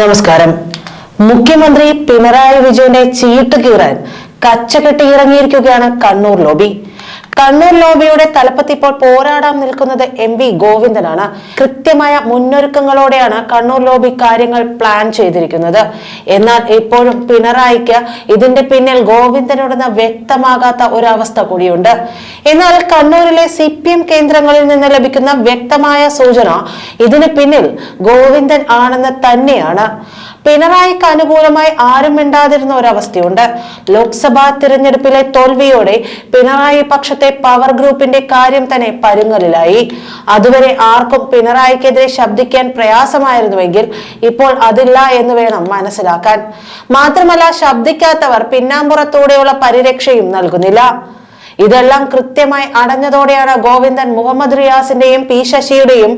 നമസ്കാരം. മുഖ്യമന്ത്രി പിണറായി വിജയന്റെ ചീട്ട് കീറാൻ കച്ചകെട്ടി ഇറങ്ങിയിരിക്കുകയാണ് കണ്ണൂർ ലോബി. കണ്ണൂർ ലോബിയുടെ തലപ്പത്ത് ഇപ്പോൾ പോരാടാൻ നിൽക്കുന്നത് എം വി ഗോവിന്ദനാണ്. കൃത്യമായ മുന്നൊരുക്കങ്ങളോടെയാണ് കണ്ണൂർ ലോബി കാര്യങ്ങൾ പ്ലാൻ ചെയ്തിരിക്കുന്നത്. എന്നാൽ ഇപ്പോഴും പിണറായിക്ക് ഇതിന്റെ പിന്നിൽ ഗോവിന്ദനുണ്ടെന്ന് വ്യക്തമാകാത്ത ഒരവസ്ഥ കൂടിയുണ്ട്. എന്നാൽ കണ്ണൂരിലെ സി പി എം കേന്ദ്രങ്ങളിൽ നിന്ന് ലഭിക്കുന്ന വ്യക്തമായ സൂചന ഇതിന് പിന്നിൽ ഗോവിന്ദൻ ആണെന്ന് തന്നെയാണ്. പിണറായിക്ക് അനുകൂലമായി ആരും മിണ്ടാതിരുന്ന ഒരവസ്ഥയുണ്ട്. ലോക്സഭാ തിരഞ്ഞെടുപ്പിലെ തോൽവിയോടെ പിണറായി പക്ഷത്തെ പവർ ഗ്രൂപ്പിന്റെ കാര്യം തന്നെ പരുങ്ങലിലായി. അതുവരെ ആർക്കും പിണറായിക്കെതിരെ ശബ്ദിക്കാൻ പ്രയാസമായിരുന്നുവെങ്കിൽ ഇപ്പോൾ അതില്ല എന്ന് വേണം മനസ്സിലാക്കാൻ. മാത്രമല്ല ശബ്ദിക്കാത്തവർ പിന്നാമ്പുറത്തൂടെയുള്ള പരിരക്ഷയും നൽകുന്നില്ല. ഇതെല്ലാം കൃത്യമായി അടഞ്ഞതോടെയാണ് ഗോവിന്ദൻ മുഹമ്മദ് റിയാസിന്റെയും P ശശിയുടെയും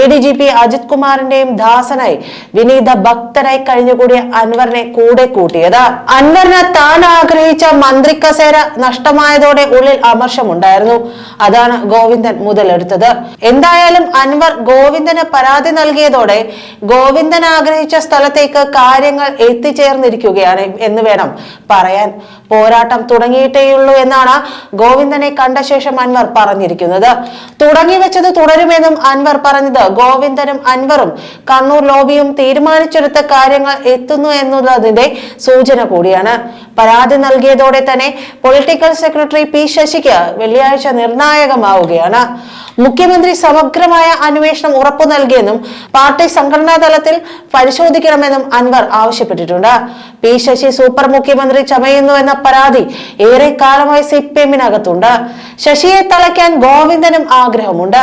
A D G P Ajith കുമാറിന്റെയും ദാസനായി വിനീത ഭക്തനായി കഴിഞ്ഞുകൂടിയ അൻവറിനെ കൂടെ കൂട്ടിയത്. അൻവറിന് താൻ ആഗ്രഹിച്ച മന്ത്രി കസേര നഷ്ടമായതോടെ ഉള്ളിൽ അമർഷമുണ്ടായിരുന്നു. അതാണ് ഗോവിന്ദൻ മുതലെടുത്തത്. എന്തായാലും അൻവർ ഗോവിന്ദന് പരാതി നൽകിയതോടെ ഗോവിന്ദൻ ആഗ്രഹിച്ച സ്ഥലത്തേക്ക് കാര്യങ്ങൾ എത്തിച്ചേർന്നിരിക്കുകയാണ് എന്ന് വേണം പറയാൻ. പോരാട്ടം തുടങ്ങിയിട്ടേയുള്ളൂ എന്നാണ് ഗോവിന്ദനെ കണ്ട ശേഷം അൻവർ പറഞ്ഞിരിക്കുന്നത്. തുടങ്ങി വെച്ചത് തുടരുമെന്നും അൻവർ പറഞ്ഞത് ഗോവിന്ദനും അൻവറും കണ്ണൂർ ലോബിയും തീരുമാനിച്ചെടുത്ത കാര്യങ്ങൾ എത്തുന്നു എന്നുള്ളതിന്റെ സൂചന കൂടിയാണ്. പരാതി നൽകിയതോടെ തന്നെ പൊളിറ്റിക്കൽ സെക്രട്ടറി പി ശശിക്ക് വെള്ളിയാഴ്ച നിർണായകമാവുകയാണ്. മുഖ്യമന്ത്രി സമഗ്രമായ അന്വേഷണം ഉറപ്പു നൽകിയെന്നും പാർട്ടി സംഘടനാ തലത്തിൽ പരിശോധിക്കണമെന്നും അൻവർ ആവശ്യപ്പെട്ടിട്ടുണ്ട്. പി ശശി സൂപ്പർ മുഖ്യമന്ത്രി ചമയുന്നു എന്ന പരാതി ഏറെ കാലമായി സി പി എമ്മിനകത്തുണ്ട്. ശശിയെ തളയ്ക്കാൻ ഗോവിന്ദനും ആഗ്രഹമുണ്ട്.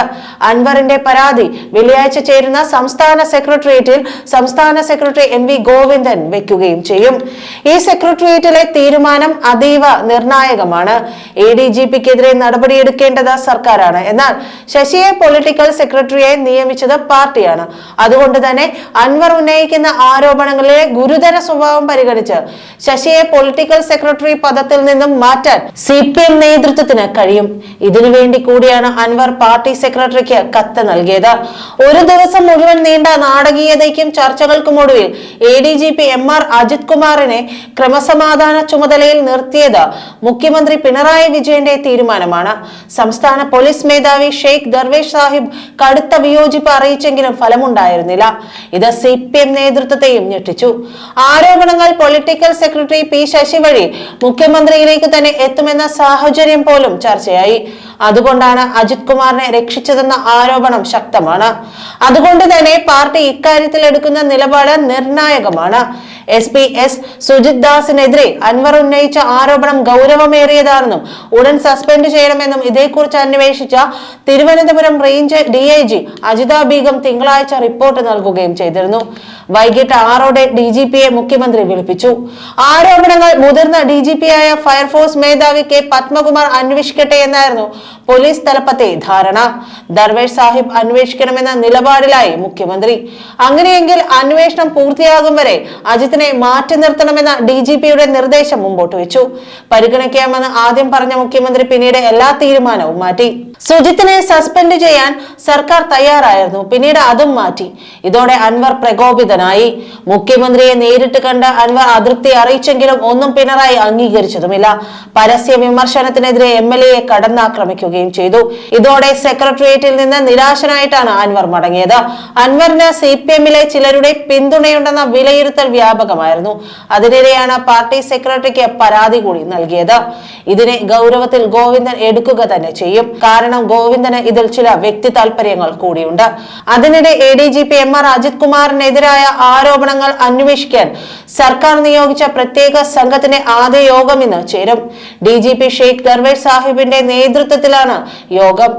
അൻവറിന്റെ പരാതി വെള്ളിയാഴ്ച ചേരുന്ന സംസ്ഥാന സെക്രട്ടേറിയറ്റിൽ സംസ്ഥാന സെക്രട്ടറി എം വി ഗോവിന്ദൻ വെക്കുകയും ചെയ്യും. ഈ സെക്രട്ടേറിയറ്റിലെ തീരുമാനം അതീവ നിർണായകമാണ്. എ ഡി ജി പിക്കെതിരെ നടപടിയെടുക്കേണ്ടത് സർക്കാരാണ്. എന്നാൽ ശശിയെ പൊളിറ്റിക്കൽ സെക്രട്ടറിയെ നിയമിച്ചത് പാർട്ടിയാണ്. അതുകൊണ്ട് തന്നെ അൻവർ ഉന്നയിക്കുന്ന ആരോപണങ്ങളിലെ ഗുരുതര സ്വഭാവം പരിഗണിച്ച് ശശിയെ പൊളിറ്റിക്കൽ സെക്രട്ടറി പദത്തിൽ നിന്നും മാറ്റാൻ സി പി എം നേതൃത്വത്തിന് കഴിയും. ഇതിനുവേണ്ടി കൂടിയാണ് അൻവർ പാർട്ടി സെക്രട്ടറിക്ക് കത്ത് നൽകിയത്. ഒരു ദിവസം മുഴുവൻ നീണ്ട നാടകീയതയ്ക്കും ചർച്ചകൾക്കും ഒടുവിൽ A D G P M R Ajith കുമാറിനെ ക്രമസമാധാന ചുമതലയിൽ നിർത്തിയത് മുഖ്യമന്ത്രി പിണറായി വിജയന്റെ തീരുമാനമാണ്. സംസ്ഥാന പോലീസ് മേധാവി ഷെയ്ഖ് ദർവേഷ് സാഹിബ് കടുത്ത വിയോജിപ്പ് അറിയിച്ചെങ്കിലും ഫലമുണ്ടായിരുന്നില്ല. ഇത് സി പി എം നേതൃത്വത്തെയും ഞെട്ടിച്ചു. ആരോപണങ്ങൾ പൊളിറ്റിക്കൽ സെക്രട്ടറി പി ശശി വഴി മുഖ്യമന്ത്രിയിലേക്ക് തന്നെ എത്തുമെന്ന സാഹചര്യം പോലും ചർച്ചയായി. അതുകൊണ്ടാണ് അജിത് കുമാറിനെ രക്ഷിച്ചതെന്ന ആരോപണം ശക്തമാണ്. അതുകൊണ്ട് തന്നെ പാർട്ടി ഇക്കാര്യത്തിൽ എടുക്കുന്ന നിലപാട് നിർണായകമാണ്. എസ് പി എസ് സുജിത് ദാസിനെതിരെ അൻവർ ഉന്നയിച്ച ആരോപണം ഗൗരവമേറിയതാണെന്നും ഉടൻ സസ്പെൻഡ് ചെയ്യണമെന്നും ഇതേക്കുറിച്ച് അന്വേഷിച്ച Thiruvananthapuram range D I G Ajitha Begum തിങ്കളാഴ്ച റിപ്പോർട്ട് നൽകുകയും ചെയ്തിരുന്നു. വൈകിട്ട് ആറോടെ ഡി ജി പിയെ മുഖ്യമന്ത്രി വിളിപ്പിച്ചു. ആരോപണങ്ങൾ മുതിർന്ന ഡി ജി പി ആയ ഫയർഫോഴ്സ് മേധാവി കെ പത്മകുമാർ അന്വേഷിക്കട്ടെ എന്നായിരുന്നു പോലീസ് തലപ്പത്തെ ധാരണ. ദർവേഷ് സാഹിബ് അന്വേഷിക്കണമെന്ന നിലപാടിലായി മുഖ്യമന്ത്രി. അങ്ങനെയെങ്കിൽ അന്വേഷണം പൂർത്തിയാകും വരെ അജിത്തിനെ മാറ്റി നിർത്തണമെന്ന ഡി ജി പിയുടെ നിർദ്ദേശം മുമ്പോട്ട് വെച്ചു. പരിഗണിക്കാമെന്ന് ആദ്യം പറഞ്ഞ മുഖ്യമന്ത്രി പിന്നീട് എല്ലാ തീരുമാനവും മാറ്റി. സുജിത്തിനെ സസ്പെൻഡ് ചെയ്യാൻ സർക്കാർ തയ്യാറായിരുന്നു. പിന്നീട് അതും മാറ്റി. ഇതോടെ അൻവർ പ്രകോപിതനായി. മുഖ്യമന്ത്രിയെ നേരിട്ട് കണ്ട് അൻവർ അതൃപ്തി അറിയിച്ചെങ്കിലും ഒന്നും പിണറായി അംഗീകരിച്ചതുമില്ല. പരസ്യ വിമർശനത്തിനെതിരെ എം എൽ എയെ കടന്നാക്രമിക്കുകയും ചെയ്തു. ഇതോടെ സെക്രട്ടേറിയറ്റിൽ നിന്ന് നിരാശനായിട്ടാണ് അൻവർ മടങ്ങിയത്. അൻവറിന് സി പി എമ്മിലെ ചിലരുടെ പിന്തുണയുണ്ടെന്ന വിലയിരുത്തൽ വ്യാപകമായിരുന്നു. അതിനിടെയാണ് പാർട്ടി സെക്രട്ടറിക്ക് പരാതി കൂടി നൽകിയത്. ഇതിനെ ഗൗരവത്തിൽ ഗോവിന്ദൻ എടുക്കുക തന്നെ ചെയ്യും. കാരണം ഗോവിന്ദന് ഇതിൽ ചില വ്യക്തി താല്പര്യങ്ങൾ കൂടിയുണ്ട്. അതിനിടെ A D G P M R Ajith കുമാറിനെതിരായ ആരോപണങ്ങൾ അന്വേഷിക്കാൻ സർക്കാർ നിയോഗിച്ച പ്രത്യേക സംഘത്തിന്റെ ആദ്യ യോഗം ഇന്ന് ചേരും. D G P Sheikh Darvesh സാഹിബിന്റെ നേതൃത്വത്തിലാണ് യോഗം.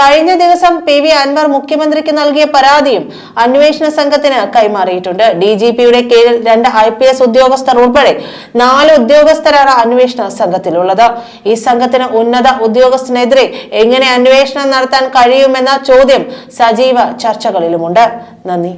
കഴിഞ്ഞ ദിവസം പി വി അൻവർ മുഖ്യമന്ത്രിക്ക് നൽകിയ പരാതിയും അന്വേഷണ സംഘത്തിന് കൈമാറിയിട്ടുണ്ട്. ഡി ജി പിയുടെ കീഴിൽ രണ്ട് ഐ പി എസ് ഉദ്യോഗസ്ഥർ ഉൾപ്പെടെ നാല് ഉദ്യോഗസ്ഥരാണ് അന്വേഷണ സംഘത്തിലുള്ളത്. ഈ സംഘത്തിന് ഉന്നത ഉദ്യോഗസ്ഥനെതിരെ എങ്ങനെ അന്വേഷണം നടത്താൻ കഴിയുമെന്ന ചോദ്യം സജീവ ചർച്ചകളിലുമുണ്ട്. നന്ദി.